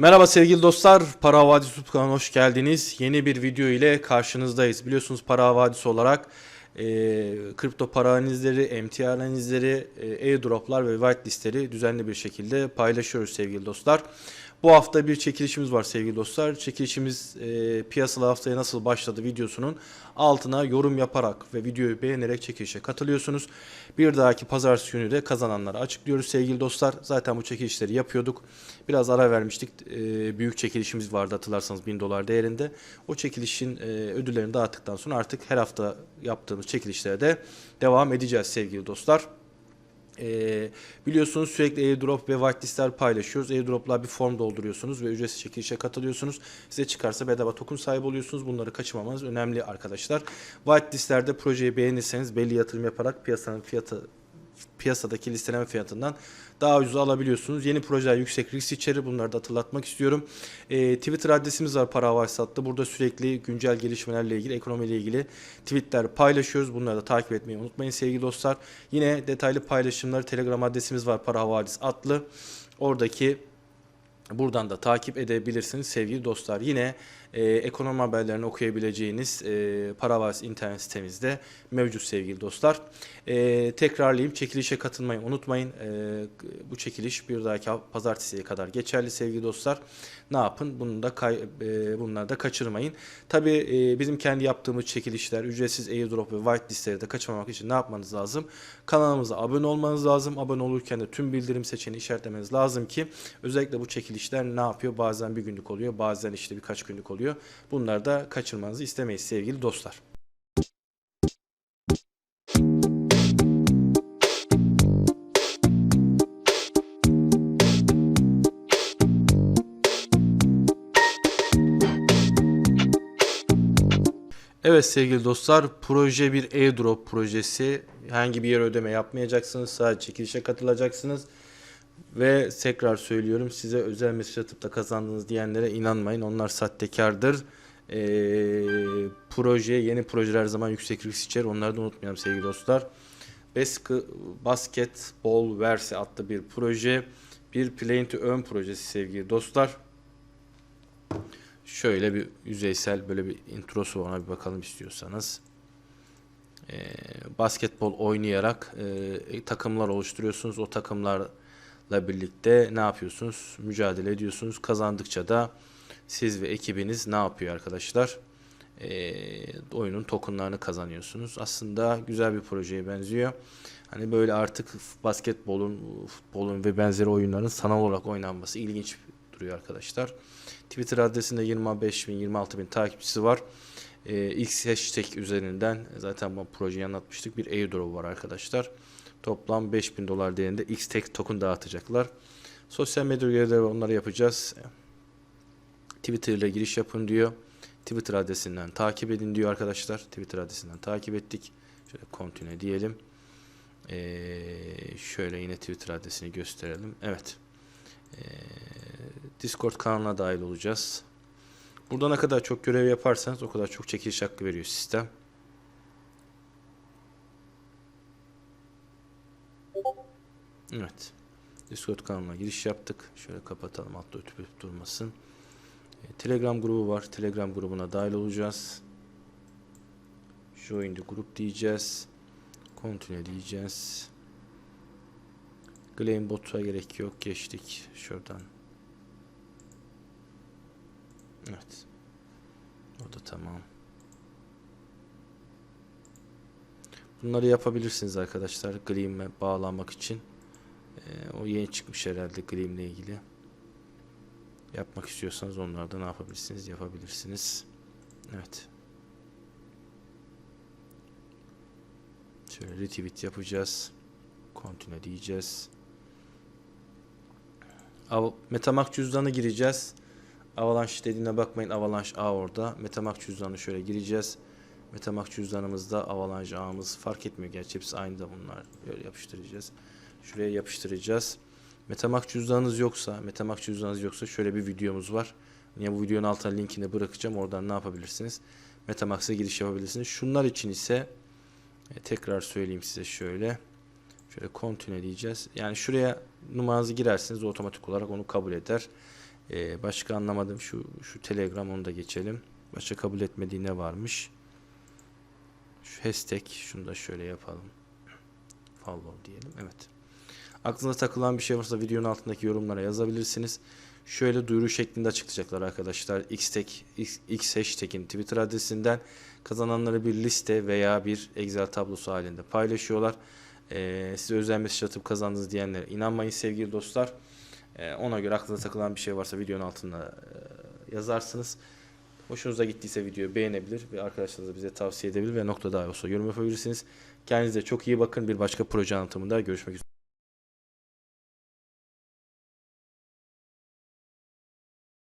Merhaba sevgili dostlar, Para Havadisi YouTube kanalına hoş geldiniz. Yeni bir video ile karşınızdayız. Biliyorsunuz Para Havadisi olarak e, kripto para analizleri, MTR analizleri, e, airdroplar ve whitelistleri düzenli bir şekilde paylaşıyoruz sevgili dostlar. Bu hafta bir çekilişimiz var sevgili dostlar. Çekilişimiz e, piyasalı haftaya nasıl başladı videosunun altına yorum yaparak ve videoyu beğenerek çekilişe katılıyorsunuz. Bir dahaki pazartesi günü de kazananları açıklıyoruz sevgili dostlar. Zaten bu çekilişleri yapıyorduk. Biraz ara vermiştik. E, büyük çekilişimiz vardı hatırlarsanız 1000 dolar değerinde. O çekilişin e, ödüllerini dağıttıktan sonra artık her hafta yaptığımız çekilişlere de devam edeceğiz sevgili dostlar. Ee, biliyorsunuz sürekli airdrop ve whitelistler paylaşıyoruz. Airdrop'lar bir form dolduruyorsunuz ve ücretsiz çekilişe katılıyorsunuz. Size çıkarsa bedava token sahibi oluyorsunuz. Bunları kaçırmamanız önemli arkadaşlar. Whitelistlerde projeyi beğenirseniz belli yatırım yaparak piyasanın fiyatı piyasadaki listeleme fiyatından daha ucuz alabiliyorsunuz. Yeni projeler yüksek risk içerir. Bunları da hatırlatmak istiyorum. Ee, Twitter adresimiz var Para Havai Sat'ta. Burada sürekli güncel gelişmelerle ilgili, ekonomiyle ilgili tweetler paylaşıyoruz. Bunları da takip etmeyi unutmayın sevgili dostlar. Yine detaylı paylaşımları Telegram adresimiz var Para Havadis adlı. Oradaki Buradan da takip edebilirsiniz sevgili dostlar. Yine e, ekonomi haberlerini okuyabileceğiniz e, Paravas internet sitemizde mevcut sevgili dostlar. E, tekrarlayayım çekilişe katılmayı unutmayın. E, bu çekiliş bir dahaki pazartesiye kadar geçerli sevgili dostlar. Ne yapın? Bunu da kay, e, bunları da kaçırmayın. Tabi e, bizim kendi yaptığımız çekilişler, ücretsiz airdrop ve whitelistleri de kaçırmamak için ne yapmanız lazım? Kanalımıza abone olmanız lazım. Abone olurken de tüm bildirim seçeneğini işaretlemeniz lazım ki özellikle bu çekilişler ne yapıyor? Bazen bir günlük oluyor, bazen işte birkaç günlük oluyor. Bunları da kaçırmanızı istemeyiz sevgili dostlar. Evet sevgili dostlar, proje bir airdrop projesi. Herhangi bir yere ödeme yapmayacaksınız, sadece çekilişe katılacaksınız. Ve tekrar söylüyorum size özel mesaj atıp da kazandınız diyenlere inanmayın. Onlar sahtekardır. Ee, proje, yeni projeler her zaman yüksek risk içer. Onları da unutmayalım sevgili dostlar. Bask- Basketball Verse adlı bir proje. Bir Play to Earn projesi sevgili dostlar. Şöyle bir yüzeysel böyle bir introsu ona bir bakalım istiyorsanız. Ee, basketbol oynayarak e, takımlar oluşturuyorsunuz. O takımlarla birlikte ne yapıyorsunuz? Mücadele ediyorsunuz. Kazandıkça da siz ve ekibiniz ne yapıyor arkadaşlar? Ee, oyunun tokenlarını kazanıyorsunuz. Aslında güzel bir projeye benziyor. Hani böyle artık basketbolun, futbolun ve benzeri oyunların sanal olarak oynanması ilginç duruyor arkadaşlar. Twitter adresinde 25 bin 26 bin takipçisi var. Ee, X hashtag üzerinden zaten bu projeyi anlatmıştık. Bir airdrop var arkadaşlar. Toplam 5000 dolar değerinde X tek token dağıtacaklar. Sosyal medya üyeleri onları yapacağız. Twitter ile giriş yapın diyor. Twitter adresinden takip edin diyor arkadaşlar. Twitter adresinden takip ettik. Şöyle continue diyelim. Ee, şöyle yine Twitter adresini gösterelim. Evet. Ee, Discord kanalına dahil olacağız. Burada ne kadar çok görev yaparsanız o kadar çok çekiliş hakkı veriyor sistem. Evet. Discord kanalına giriş yaptık. Şöyle kapatalım altta ötüp durmasın. E, Telegram grubu var. Telegram grubuna dahil olacağız. Join the group diyeceğiz. Continue diyeceğiz. Claim bot'a gerek yok. Geçtik şuradan. Evet. O da tamam. Bunları yapabilirsiniz arkadaşlar. Gleam'e bağlamak için. Ee, o yeni çıkmış herhalde Gleam'le ilgili. Yapmak istiyorsanız onlarda ne yapabilirsiniz? Yapabilirsiniz. Evet. Şöyle retweet yapacağız. Continue diyeceğiz. Av cüzdanı gireceğiz. Avalanche dediğine bakmayın. Avalanche A orada. Metamask cüzdanı şöyle gireceğiz. Metamask cüzdanımızda Avalanche A'mız fark etmiyor. Gerçi hepsi aynı da bunlar. Böyle yapıştıracağız. Şuraya yapıştıracağız. Metamask cüzdanınız yoksa, Metamask cüzdanınız yoksa şöyle bir videomuz var. Yine bu videonun altına linkini bırakacağım. Oradan ne yapabilirsiniz? Metamask'a giriş yapabilirsiniz. Şunlar için ise e, tekrar söyleyeyim size şöyle. Şöyle continue diyeceğiz. Yani şuraya numaranızı girerseniz otomatik olarak onu kabul eder. Ee, başka anlamadım şu şu Telegram onu da geçelim. Başka kabul etmediği ne varmış? Şu hashtag şunu da şöyle yapalım. Follow diyelim. Evet. Aklınıza takılan bir şey varsa videonun altındaki yorumlara yazabilirsiniz. Şöyle duyuru şeklinde açıklayacaklar arkadaşlar. Xtag, X, X hashtag'in Twitter adresinden kazananları bir liste veya bir Excel tablosu halinde paylaşıyorlar. Ee, size özel mesaj atıp kazandınız diyenlere inanmayın sevgili dostlar. Ee, ona göre aklınıza takılan bir şey varsa videonun altına e, yazarsınız. Hoşunuza gittiyse videoyu beğenebilir ve arkadaşlarınıza bize tavsiye edebilir ve nokta daha olsa yorum yapabilirsiniz. Kendinize çok iyi bakın. Bir başka proje anlatımında görüşmek üzere.